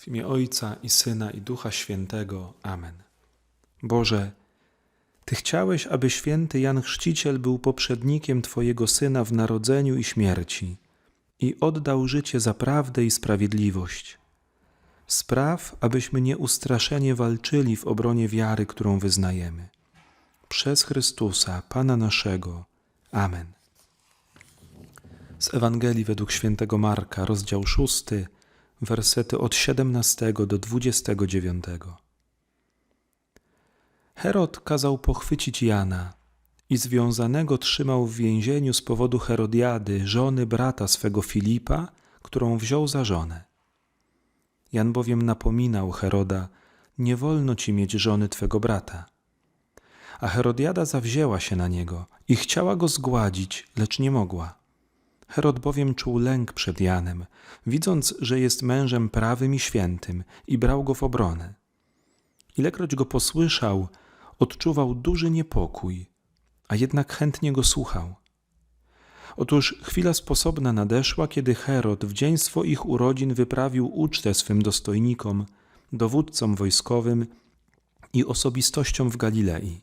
W imię Ojca i Syna i Ducha Świętego. Amen. Boże, Ty chciałeś, aby święty Jan Chrzciciel był poprzednikiem Twojego Syna w narodzeniu i śmierci i oddał życie za prawdę i sprawiedliwość. Spraw, abyśmy nieustraszenie walczyli w obronie wiary, którą wyznajemy. Przez Chrystusa, Pana naszego. Amen. Z Ewangelii według świętego Marka, rozdział 6, wersety od 17 do 29. Herod kazał pochwycić Jana i związanego trzymał w więzieniu z powodu Herodiady, żony brata swego Filipa, którą wziął za żonę. Jan bowiem napominał Heroda, nie wolno ci mieć żony twego brata. A Herodiada zawzięła się na niego i chciała go zgładzić, lecz nie mogła. Herod bowiem czuł lęk przed Janem, widząc, że jest mężem prawym i świętym, i brał go w obronę. Ilekroć go posłyszał, odczuwał duży niepokój, a jednak chętnie go słuchał. Otóż chwila sposobna nadeszła, kiedy Herod w dzień swoich urodzin wyprawił ucztę swym dostojnikom, dowódcom wojskowym i osobistościom w Galilei.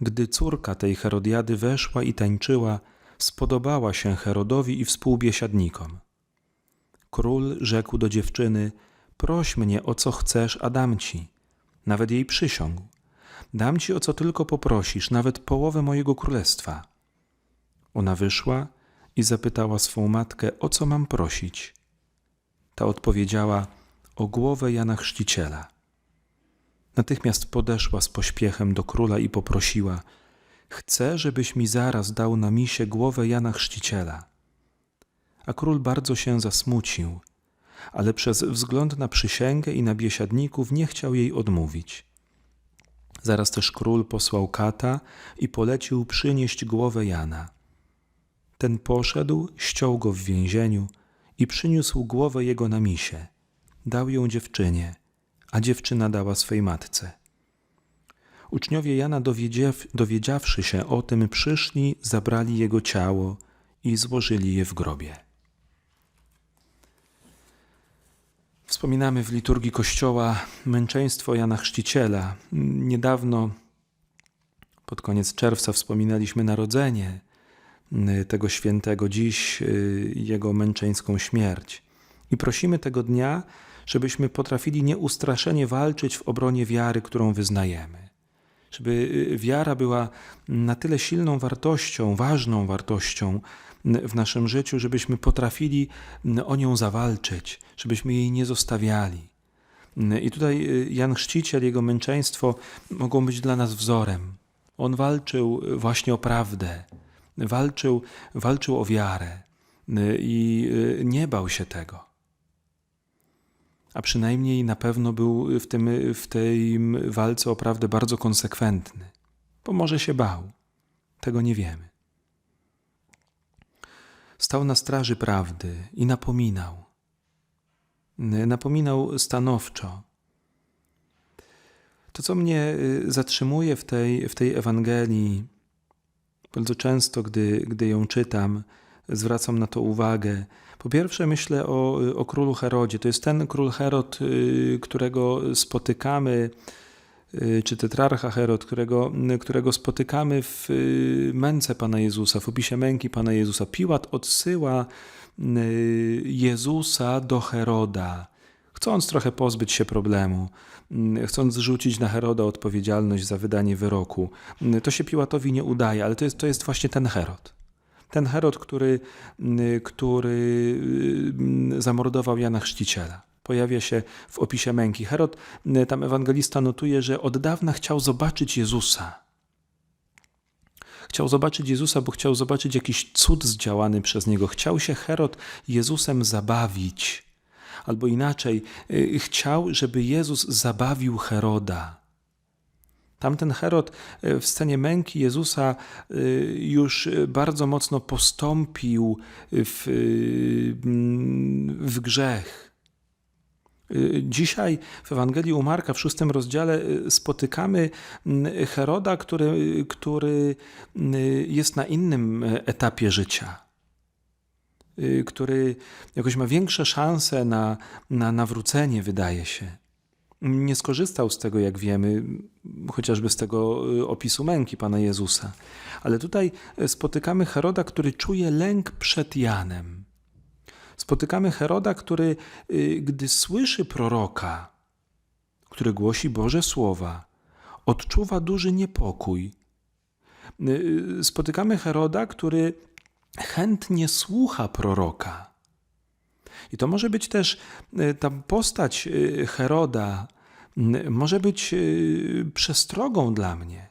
Gdy córka tej Herodiady weszła i tańczyła, spodobała się Herodowi i współbiesiadnikom. Król rzekł do dziewczyny: Proś mnie o co chcesz, a dam ci. Nawet jej przysiągł: Dam ci o co tylko poprosisz, nawet połowę mojego królestwa. Ona wyszła i zapytała swą matkę: O co mam prosić? Ta odpowiedziała: O głowę Jana Chrzciciela. Natychmiast podeszła z pośpiechem do króla i poprosiła: Chcę, żebyś mi zaraz dał na misie głowę Jana Chrzciciela. A król bardzo się zasmucił, ale przez wzgląd na przysięgę i na biesiadników nie chciał jej odmówić. Zaraz też król posłał kata i polecił przynieść głowę Jana. Ten poszedł, ściął go w więzieniu i przyniósł głowę jego na misie. Dał ją dziewczynie, a dziewczyna dała swej matce. Uczniowie Jana dowiedziaw, dowiedziawszy się o tym, przyszli, zabrali jego ciało i złożyli je w grobie. Wspominamy w liturgii Kościoła męczeństwo Jana Chrzciciela. Niedawno, pod koniec czerwca, wspominaliśmy narodzenie tego świętego, dziś jego męczeńską śmierć. I prosimy tego dnia, żebyśmy potrafili nieustraszenie walczyć w obronie wiary, którą wyznajemy żeby wiara była na tyle silną wartością, ważną wartością w naszym życiu, żebyśmy potrafili o nią zawalczyć, żebyśmy jej nie zostawiali. I tutaj Jan Chrzciciel, jego męczeństwo mogą być dla nas wzorem. On walczył właśnie o prawdę, walczył, walczył o wiarę i nie bał się tego a przynajmniej na pewno był w, tym, w tej walce o prawdę bardzo konsekwentny, bo może się bał. Tego nie wiemy. Stał na straży prawdy i napominał. Napominał stanowczo. To, co mnie y, zatrzymuje w tej, w tej Ewangelii, bardzo często, gdy, gdy ją czytam, zwracam na to uwagę. Po pierwsze, myślę o, o królu Herodzie. To jest ten król Herod, y, którego spotykamy, y, czy tetrarcha Herod, którego, którego spotykamy w y, męce Pana Jezusa, w opisie męki Pana Jezusa. Piłat odsyła Jezusa do Heroda, chcąc trochę pozbyć się problemu, chcąc zrzucić na Heroda odpowiedzialność za wydanie wyroku. To się Piłatowi nie udaje, ale to jest, to jest właśnie ten Herod. Ten Herod, który, y, który y, zamordował Jana Chrzciciela. Pojawia się w opisie męki. Herod, y, tam ewangelista notuje, że od dawna chciał zobaczyć Jezusa. Chciał zobaczyć Jezusa, bo chciał zobaczyć jakiś cud zdziałany przez niego. Chciał się Herod Jezusem zabawić. Albo inaczej, chciał, żeby Jezus zabawił Heroda. Tamten Herod e, w scenie męki Jezusa e, już bardzo mocno postąpił w, w grzech. Dzisiaj w Ewangelii u Marka w szóstym rozdziale spotykamy Heroda, który, który jest na innym etapie życia. y, który jakoś ma większe szanse na, na nawrócenie, wydaje się. Nie skorzystał z tego, jak wiemy, chociażby z tego y, opisu męki Pana Jezusa. Ale tutaj spotykamy Heroda, który czuje lęk przed Janem. Spotykamy Heroda, który, y, gdy słyszy proroka, który głosi Boże Słowa, odczuwa duży niepokój. Y, spotykamy Heroda, który chętnie słucha proroka. I to może być też y, ta postać Heroda, może być przestrogą dla mnie,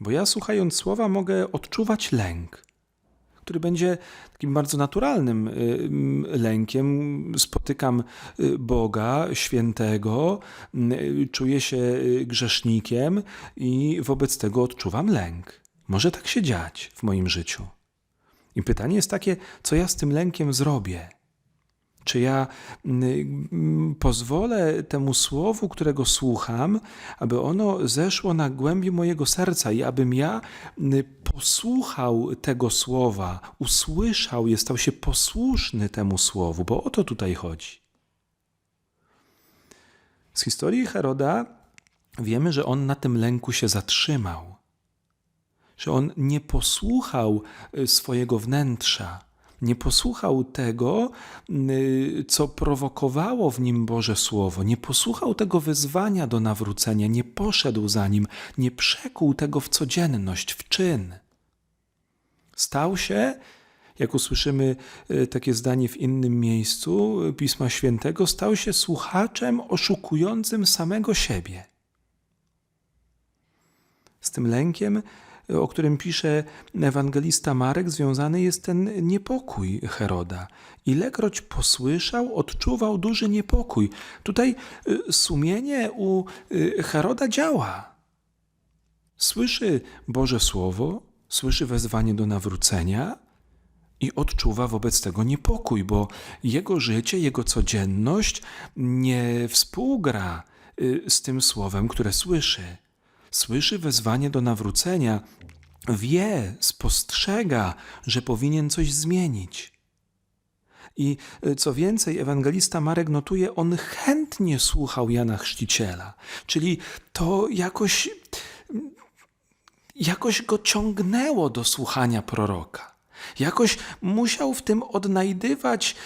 bo ja słuchając słowa mogę odczuwać lęk który będzie takim bardzo naturalnym y, lękiem. Spotykam y, Boga świętego, y, czuję się grzesznikiem i wobec tego odczuwam lęk. Może tak się dziać w moim życiu. I pytanie jest takie, co ja z tym lękiem zrobię? Czy ja mm, pozwolę temu słowu, którego słucham, aby ono zeszło na głębi mojego serca i abym ja mm, posłuchał tego słowa, usłyszał je, stał się posłuszny temu słowu, bo o to tutaj chodzi. Z historii Heroda wiemy, że on na tym lęku się zatrzymał, że on nie posłuchał y, swojego wnętrza nie posłuchał tego, y, co prowokowało w nim Boże Słowo, nie posłuchał tego wezwania do nawrócenia, nie poszedł za nim, nie przekuł tego w codzienność, w czyn. Stał się, jak usłyszymy y, takie zdanie w innym miejscu Pisma Świętego, stał się słuchaczem oszukującym samego siebie. Z tym lękiem o którym pisze ewangelista Marek, związany jest ten niepokój Heroda. Ilekroć posłyszał, odczuwał duży niepokój. Tutaj y, sumienie u y, Heroda działa. Słyszy Boże Słowo, słyszy wezwanie do nawrócenia i odczuwa wobec tego niepokój, bo jego życie, jego codzienność nie współgra y, z tym słowem, które słyszy słyszy wezwanie do nawrócenia, wie, spostrzega, że powinien coś zmienić. I e, co więcej, ewangelista Marek notuje, on chętnie słuchał Jana Chrzciciela, czyli to jakoś, jakoś go ciągnęło do słuchania proroka. Jakoś musiał w tym odnajdywać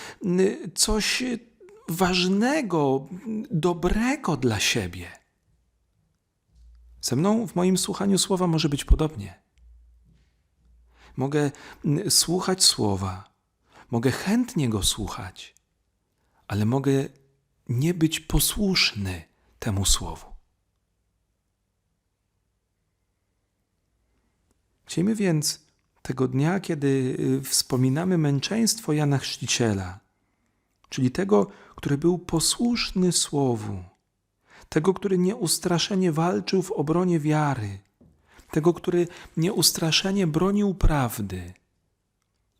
coś ważnego, dobrego dla siebie. Ze mną w moim słuchaniu słowa może być podobnie. Mogę mm, słuchać słowa, mogę chętnie go słuchać, ale mogę nie być posłuszny temu słowu. Chciejmy więc tego dnia, kiedy y, wspominamy męczeństwo Jana Chrzciciela, czyli tego, który był posłuszny słowu, tego, który nieustraszenie walczył w obronie wiary, tego, który nieustraszenie bronił prawdy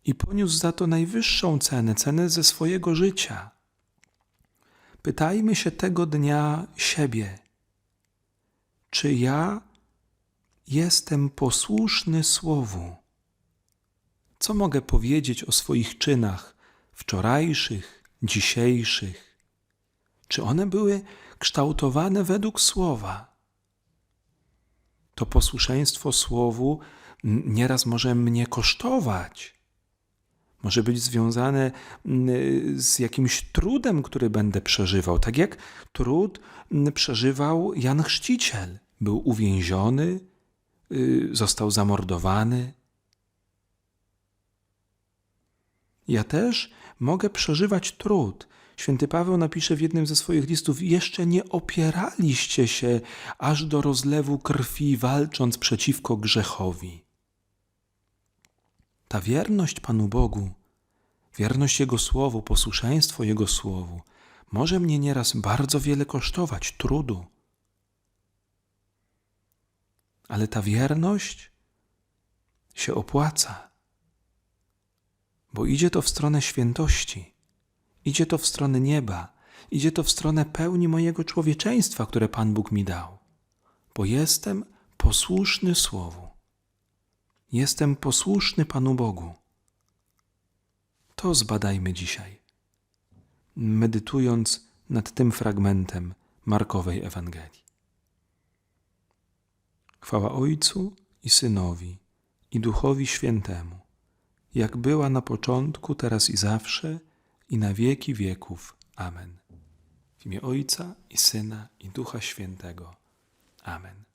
i poniósł za to najwyższą cenę, cenę ze swojego życia. Pytajmy się tego dnia siebie, czy ja jestem posłuszny Słowu? Co mogę powiedzieć o swoich czynach wczorajszych, dzisiejszych? Czy one były kształtowane według słowa. To posłuszeństwo słowu nieraz może mnie kosztować. Może być związane z jakimś trudem, który będę przeżywał, tak jak trud przeżywał Jan Chrzciciel. Był uwięziony, y, został zamordowany. Ja też mogę przeżywać trud, Święty Paweł napisze w jednym ze swoich listów: Jeszcze nie opieraliście się aż do rozlewu krwi, walcząc przeciwko grzechowi. Ta wierność Panu Bogu, wierność Jego Słowu, posłuszeństwo Jego Słowu, może mnie nieraz bardzo wiele kosztować trudu. Ale ta wierność się opłaca, bo idzie to w stronę świętości. Idzie to w stronę nieba, idzie to w stronę pełni mojego człowieczeństwa, które Pan Bóg mi dał, bo jestem posłuszny Słowu. Jestem posłuszny Panu Bogu. To zbadajmy dzisiaj, medytując nad tym fragmentem Markowej Ewangelii. Chwała Ojcu i Synowi i Duchowi Świętemu, jak była na początku, teraz i zawsze, i na wieki wieków. Amen. W imię Ojca i Syna i Ducha Świętego. Amen.